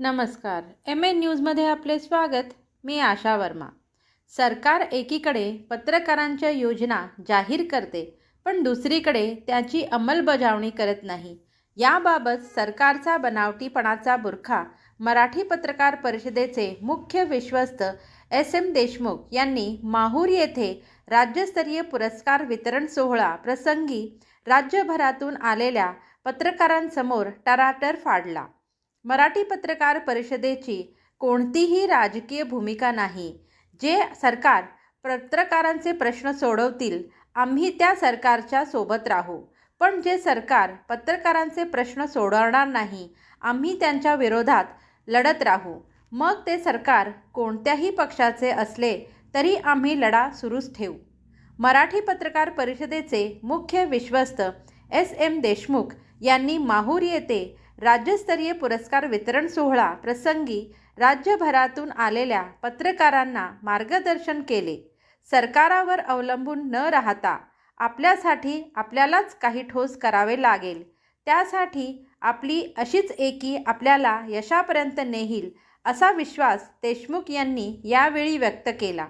नमस्कार. M N न्यूजमध्ये आपले स्वागत. मी आशा वर्मा. सरकार एकीकडे पत्रकारांच्या योजना जाहीर करते पण दुसरीकडे त्याची अंमलबजावणी करत नाही. याबाबत सरकारचा बनावटीपणाचा बुरखा मराठी पत्रकार परिषदेचे मुख्य विश्वस्त एस एम देशमुख यांनी माहूर येथे राज्यस्तरीय पुरस्कार वितरण सोहळा प्रसंगी राज्यभरातून आलेल्या पत्रकारांसमोर टराटर फाडला. मराठी पत्रकार परिषदेची कोणतीही राजकीय भूमिका नाही. जे सरकार पत्रकारांचे प्रश्न सोडवतील आम्ही त्या सरकारच्या सोबत राहू. पण जे सरकार पत्रकारांचे प्रश्न सोडवणार नाही आम्ही त्यांच्या विरोधात लढत राहू. मग ते सरकार कोणत्याही पक्षाचे असले तरी आम्ही लढा सुरूच ठेवू. मराठी पत्रकार परिषदेचे मुख्य विश्वस्त एस एम देशमुख यांनी माहूर येथे राज्यस्तरीय पुरस्कार वितरण सोहळा प्रसंगी राज्यभरातून आलेल्या पत्रकारांना मार्गदर्शन केले. सरकारावर अवलंबून न राहता आपल्यासाठी आपल्यालाच काही ठोस करावे लागेल. त्यासाठी आपली अशीच एकी आपल्याला यशापर्यंत नेईल असा विश्वास देशमुख यांनी यावेळी व्यक्त केला.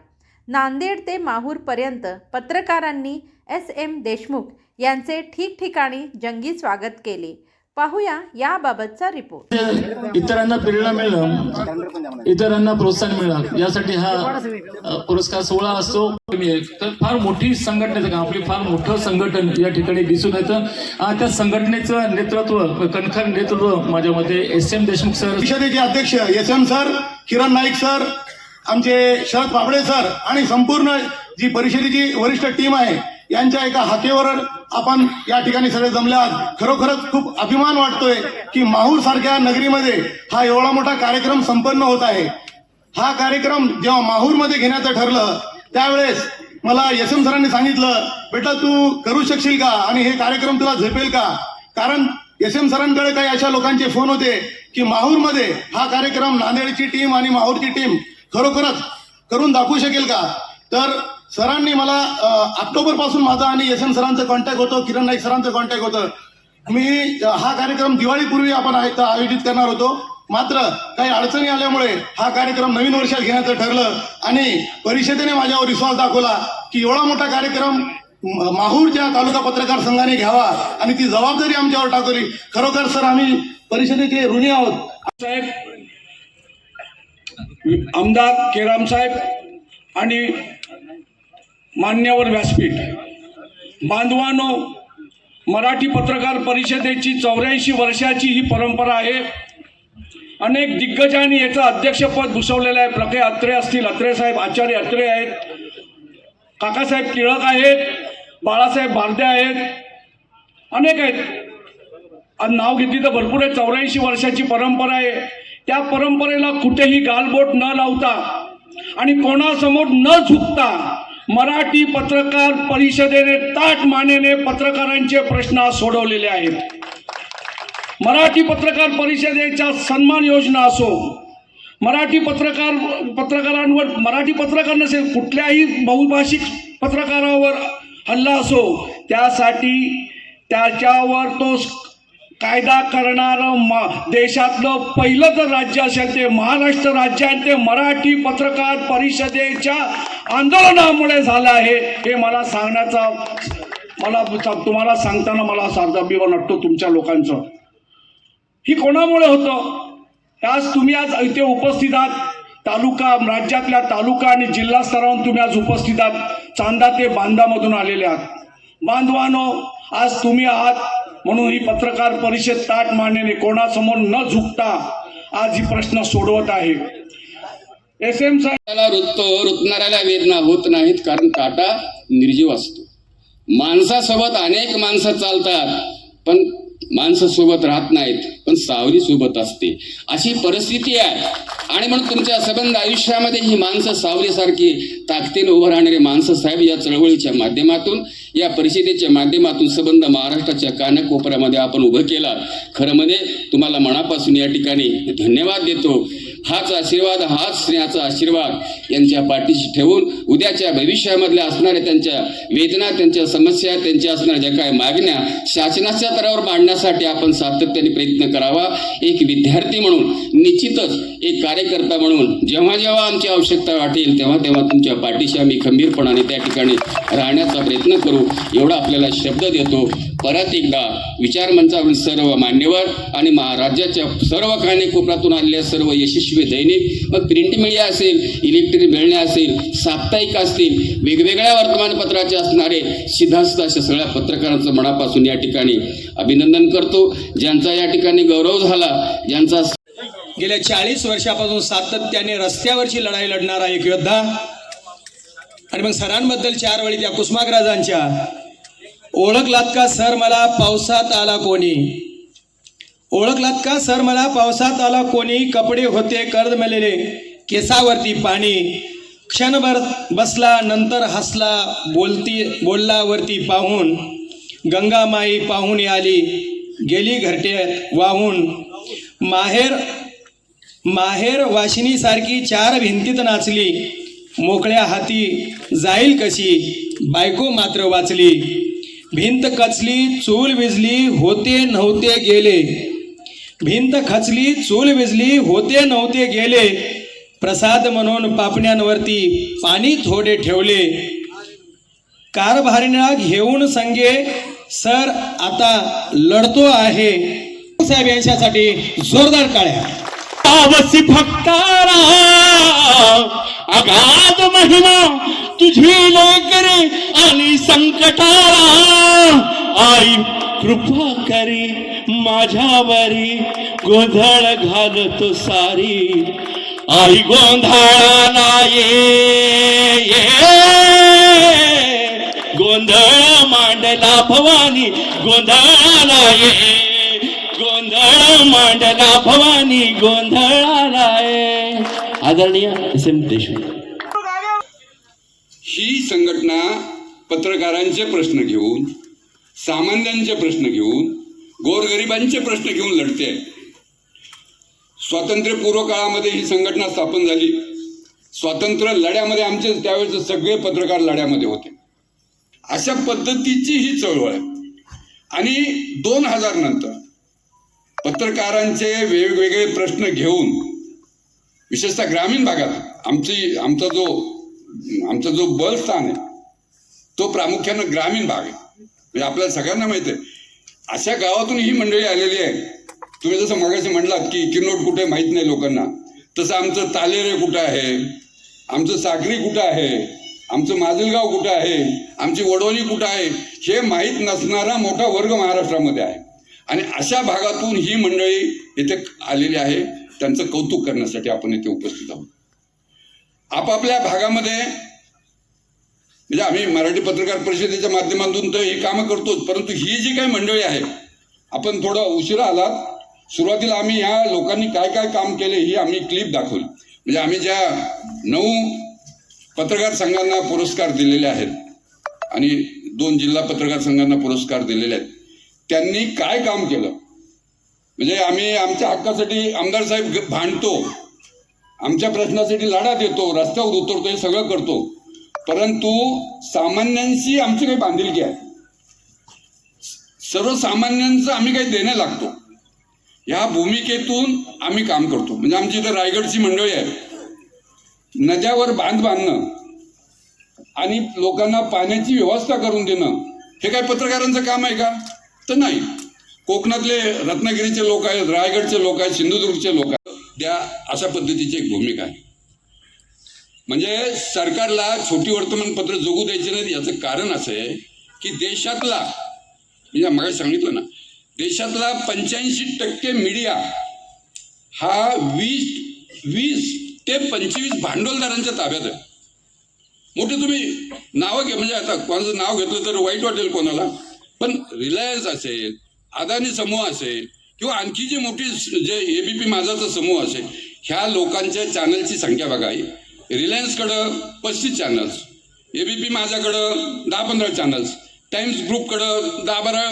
नांदेड ते माहूरपर्यंत पत्रकारांनी एस एम देशमुख यांचे ठिकठिकाणी जंगी स्वागत केले. पाहूया याबाबतचा रिपोर्ट इतरांना प्रेरणा मिळणं इतरांना प्रोत्साहन मिळणं यासाठी हा पुरस्कार सोहळा असतो. तर फार मोठी संघटनेचं आपली फार मोठं संघटन या ठिकाणी दिसून येतं. त्या संघटनेचं नेतृत्व कणखर नेतृत्व माझ्या मते एस एम देशमुख सर परिषदेचे अध्यक्ष S M sir Kiran Naik sir आमचे शरद बाबळे सर आणि संपूर्ण जी परिषदेची वरिष्ठ टीम आहे यांच्या एका हाकेवर आपण या ठिकाणी सगळे जमले आहात. खरोखरच खूप अभिमान वाटतोय की माहूर सारख्या नगरीमध्ये हा एवढा मोठा कार्यक्रम संपन्न होत आहे. हा कार्यक्रम जेव्हा माहूरमध्ये घेण्याचं ठरलं त्यावेळेस मला एस एम सरांनी सांगितलं बेटा तू करू शकशील का? आणि हे कार्यक्रम तुला झेपेल का? कारण एस एम सरांकडे काही अशा लोकांचे फोन होते की माहूरमध्ये हा कार्यक्रम नांदेडची टीम आणि माहूरची टीम खरोखरच करून दाखवू शकेल का? तर सरांनी मला ऑक्टोबरपासून माझा आणि एस एम सरांचं कॉन्टॅक्ट होतं किरण नाईक सरांचं कॉन्टॅक्ट होतं. मी हा कार्यक्रम दिवाळीपूर्वी आपण आयोजित करणार होतो. मात्र काही अडचणी आल्यामुळे हा कार्यक्रम नवीन वर्षात घेण्याचं ठरलं आणि परिषदेने माझ्यावर विश्वास दाखवला की एवढा मोठा कार्यक्रम माहूरच्या तालुका पत्रकार संघाने घ्यावा आणि ती जबाबदारी आमच्यावर टाकली. खरोखर सर आम्ही परिषदेचे ऋणी आहोत. साहेब आमदार केराम साहेब आणि मान्यवर व्यासपीठ. बांधवानो मराठी पत्रकार परिषदेची चौऱ्याऐंशी वर्षाची ही परंपरा आहे. अनेक दिग्गजांनी याचं अध्यक्षपद भूषवलेलं आहे. प्रके अत्रे असतील अत्रे साहेब आचार्य अत्रे आहेत. काकासाहेब टिळक आहेत. बाळासाहेब भारदे आहेत. अनेक आहेत. नाव घेतली तर भरपूर आहे. चौऱ्याऐंशी वर्षाची परंपरा आहे. त्या परंपरेला कुठेही गालबोट न लावता आणि कोणासमोर न झुकता मराठी पत्रकार परिषदेने ताट मानेने पत्रकारांचे प्रश्न सोडवलेले आहेत. मराठी पत्रकार परिषदेच्या सन्मान योजना असो मराठी पत्रकार पत्रकारांवर मराठी पत्रकार नसेल कुठल्याही बहुभाषिक पत्रकारावर हल्ला असो त्यासाठी त्याच्यावर तो कायदा करणारं मा देशातलं पहिलं जर राज्य असेल ते महाराष्ट्र राज्य आहे ते मराठी पत्रकार परिषदेच्या आंदोलनामुळे झालं आहे हे मला सांगण्याचा मला तुम्हाला सांगताना मला साधा अभिमान वाटतो तुमच्या लोकांचं. ही कोणामुळे होतं? आज तुम्ही आज इथे उपस्थित आहात. तालुका राज्यातल्या तालुका आणि जिल्हा स्तरावरून तुम्ही आज उपस्थित आहात. चांदा ते बांधामधून आलेले आहात. बांधवानो आज तुम्ही आहात. म्हणून ही पत्रकार परिषद ताट मांडण्याने कोणासमोर न झुकता आज ही प्रश्न सोडवत आहे. एस एम साहेबाला त्याला रुततो रुतणाऱ्याला वेदना होत नाहीत कारण काटा निर्जीव असतो. माणसासोबत अनेक माणसं चालतात पण माणसं सोबत राहत नाहीत पण सावली सोबत असते. अशी परिस्थिती आहे. आणि म्हणून तुमच्या सबंध आयुष्यामध्ये ही माणसं सावलीसारखी ताकदीने उभं राहणारे माणसं साहेब या चळवळीच्या माध्यमातून या परिषदेच्या माध्यमातून सबंध महाराष्ट्राच्या कानकोपऱ्यामध्ये आपण उभं केला. खरं म्हणजे तुम्हाला मनापासून या ठिकाणी धन्यवाद देतो. हाच आशीर्वाद हाच स्नेहाचा आशीर्वाद यांच्या पाठीशी ठेवून उद्याच्या भविष्यामधल्या असणाऱ्या त्यांच्या वेदना त्यांच्या समस्या त्यांच्या असणाऱ्या ज्या काय मागण्या शासनाच्या स्तरावर मांडण्यासाठी आपण सातत्याने प्रयत्न करावा. एक विद्यार्थी म्हणून निश्चितच एक कार्यकर्ता म्हणून जेव्हा जेव्हा आमची आवश्यकता वाटेल तेव्हा तेव्हा तुमच्या पाठीशी आम्ही खंबीरपणाने त्या ठिकाणी राहण्याचा प्रयत्न करू. एवढा आपल्याला शब्द देतो. परत एकदा विचारमंचावरील सर्व मान्यवर आणि महाराज्याच्या सर्व कानेकोपऱ्यातून आलेल्या सर्व यशस्वी दैनिक मग प्रिंट मीडिया असेल इलेक्ट्रिक मिळण्या असेल साप्ताहिक असतील वेगवेगळ्या वर्तमानपत्राचे असणारे सिद्धास्त अशा सगळ्या पत्रकारांचं मनापासून या ठिकाणी अभिनंदन करतो. ज्यांचा या ठिकाणी गौरव झाला ज्यांचा गेल्या चाळीस वर्षापासून सातत्याने रस्त्यावरची लढाई लढणारा एक योद्धा. आणि मग सरांबद्दल चार वेळी त्या कुसुमाग्रजांच्या ओळखलात का सर मला? पावसात आला कोणी? ओळखलात का सर मला? पावसात आला कोणी? कपडे होते कर्द मेलेले केसावरती पाणी. क्षणभर बसला नंतर हसला बोलती बोललावरती पाहून गंगामाई पाहून आली. गेली घरट्यात वाहून. माहेर माहेर वाशिनीसारखी चार भिंतीत नाचली. मोकळ्या हाती जाईल कशी? बायको मात्र वाचली. भिंत कचली चूल विजली होते नव्हते गेले. भिंत खचली चूल विजली होते नव्हते गेले. प्रसाद म्हणून पापण्यांवरती पाणी थोडे ठेवले. कारभारणा घेऊन संगे सर आता लढतो आहे. साहेब यांच्यासाठी जोरदार काळ्या पावसी भक्तारा अगाध महिमा तुझी लेकरे आणि संकटाला आई कृपा करी माझ्यावरी गोंधळ घालतो सारी. आई गोंधळाला ये गोंधळ मांडला भवानी गोंधळाला ये. गोंधळ मांडला भवानी गोंधळाला ये. आदरणीय एस एम देशमुख. ही संघटना पत्रकारांचे प्रश्न घेऊन सामान्यांचे प्रश्न घेऊन गोरगरिबांचे प्रश्न घेऊन लढते. स्वातंत्र्यपूर्व काळामध्ये ही संघटना स्थापन झाली. स्वातंत्र्य लढ्यामध्ये आमचे त्यावेळेचे सगळे पत्रकार लढ्यामध्ये होते. अशा पद्धतीची ही चळवळ आहे. आणि दोन हजार नंतर पत्रकारांचे वेगवेगळे प्रश्न घेऊन विशेषतः ग्रामीण भागात आमची आमचा जो आमचा जो बलस्थान आहे तो प्रामुख्यानं ग्रामीण भाग आहे. म्हणजे आपल्याला सगळ्यांना माहिती आहे अशा गावातून ही मंडळी आलेली आहे. तुम्ही जसं मगाशी म्हणलात की किनोट कुठे माहीत नाही लोकांना. तसं आमचं तालेरे कुठं आहे? आमचं सागरी कुठं आहे? आमचं माजलगाव कुठं आहे? आमची वडोली कुठं आहे? हे माहीत नसणारा मोठा वर्ग महाराष्ट्रामध्ये आहे. आणि अशा भागातून ही मंडळी इथे आलेली आहे. त्यांचं कौतुक करण्यासाठी आपण इथे उपस्थित आहोत. आपापल्या भागामध्ये म्हणजे आम्ही मराठी पत्रकार परिषदेच्या माध्यमातून तर ही कामं करतोच परंतु ही जी काही मंडळी आहे आपण थोडं उशिरा आलात. सुरुवातीला आम्ही ह्या लोकांनी काय काय काम केले ही आम्ही क्लिप दाखवली. म्हणजे आम्ही ज्या नऊ पत्रकार संघांना पुरस्कार दिलेले आहेत आणि दोन जिल्हा पत्रकार संघांना पुरस्कार दिलेले आहेत त्यांनी काय काम केलं? म्हणजे आम्ही आमच्या हक्कासाठी आमदार साहेब भांडतो आमच्या प्रश्नासाठी लढा देतो रस्त्यावर उतरतो हे सगळं करतो. परंतु सामान्यांशी आमची काही बांधिलकी आहे. सर्वसामान्यांचं आम्ही काही देणं लागतो. ह्या भूमिकेतून आम्ही काम करतो. म्हणजे आमची इथं रायगडची मंडळी आहे. नद्यावर बांध बांधणं आणि लोकांना पाण्याची व्यवस्था करून देणं हे काय पत्रकारांचं काम आहे का? तर नाही. कोकणातले रत्नागिरीचे लोक आहेत रायगडचे लोक आहेत सिंधुदुर्गचे लोक आहेत. त्या अशा पद्धतीची एक भूमिका आहे. म्हणजे सरकारला छोटी वर्तमानपत्र जगू द्यायची नाही याचं कारण असं आहे की देशातला म्हणजे मला सांगितलं ना देशातला पंच्याऐंशी टक्के मीडिया हा वीस वीस ते पंचवीस भांडवलदारांच्या ताब्यात आहे. मोठे तुम्ही नावं घ्या म्हणजे आता कोणाचं नाव घेतलं तर वाईट वाटेल कोणाला पण रिलायन्स असेल अदानी समूह असेल किंवा आणखी जे मोठी स- जे एबीपी माझाचा समूह असेल ह्या लोकांच्या चॅनलची संख्या बघा रिलायन्सकडं पस्तीस चॅनल्स ए बी पी माझ्याकडं दहा पंधरा चॅनल्स टाइम्स ग्रुपकडं दहा बारा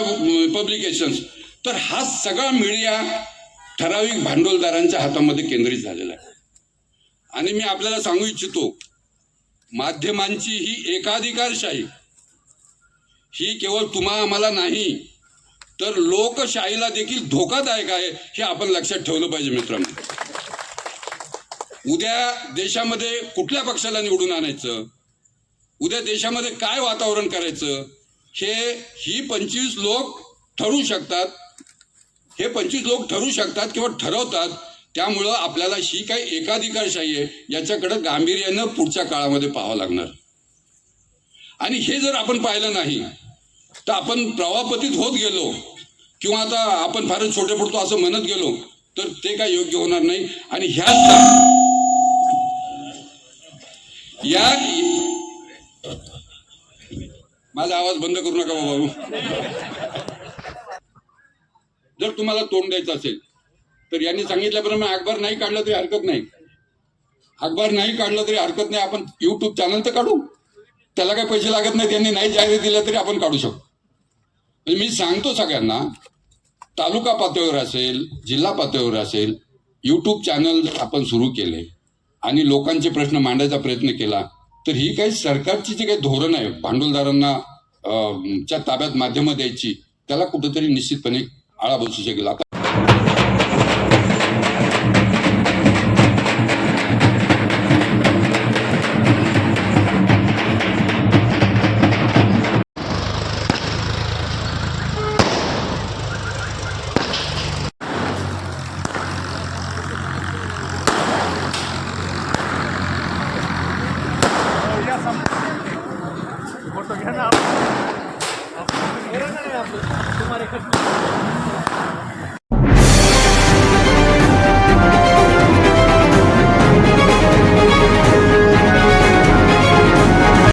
पब्लिकेशन्स तर हा सगळा मीडिया ठराविक भांडवलदारांच्या हातामध्ये केंद्रित झालेला आहे. आणि मी आपल्याला सांगू इच्छितो माध्यमांची ही एकाधिकारशाही ही केवळ तुम्हा आम्हाला नाही तर लोकशाहीला देखील धोकादायक आहे हे आपण लक्षात ठेवलं पाहिजे मित्रांनो. उद्या देशामध्ये कुठल्या पक्षाला निवडून आणायचं? उद्या देशामध्ये काय वातावरण करायचं? हे ही पंचवीस लोक ठरू शकतात. हे पंचवीस लोक ठरू शकतात किंवा ठरवतात. त्यामुळं आपल्याला ही काही एकाधिकारशाही आहे याच्याकडं गांभीर्यानं पुढच्या काळामध्ये पाहावं लागणार. आणि हे जर आपण पाहिलं नाही तर आपण प्रवापतीत होत गेलो किंवा आता आपण फारच छोटे पडतो असं म्हणत गेलो तर ते काय योग्य होणार नाही. आणि ह्या या माझा आवाज बंद करू नका बाबा. जर तुम्हाला तोंड द्यायचं असेल तर यांनी सांगितल्याप्रमाणे अखबार नाही काढलं तरी हरकत नाही. अखबार नाही काढलं तरी हरकत नाही. आपण युट्यूब चॅनल तर काढू. त्याला काही पैसे लागत नाही त्यांनी नाही जाहीर दिलं तरी आपण काढू शकतो. म्हणजे मी सांगतो सगळ्यांना तालुका पातळीवर असेल जिल्हा पातळीवर असेल युट्यूब चॅनल आपण सुरू केले. आणि लोकांचे प्रश्न मांडायचा प्रयत्न केला तर ही काही सरकारची जी काही धोरण आहे भांडवलदारांना च्या ताब्यात माध्यमं द्यायची त्याला कुठेतरी निश्चितपणे आळा बसू शकेल.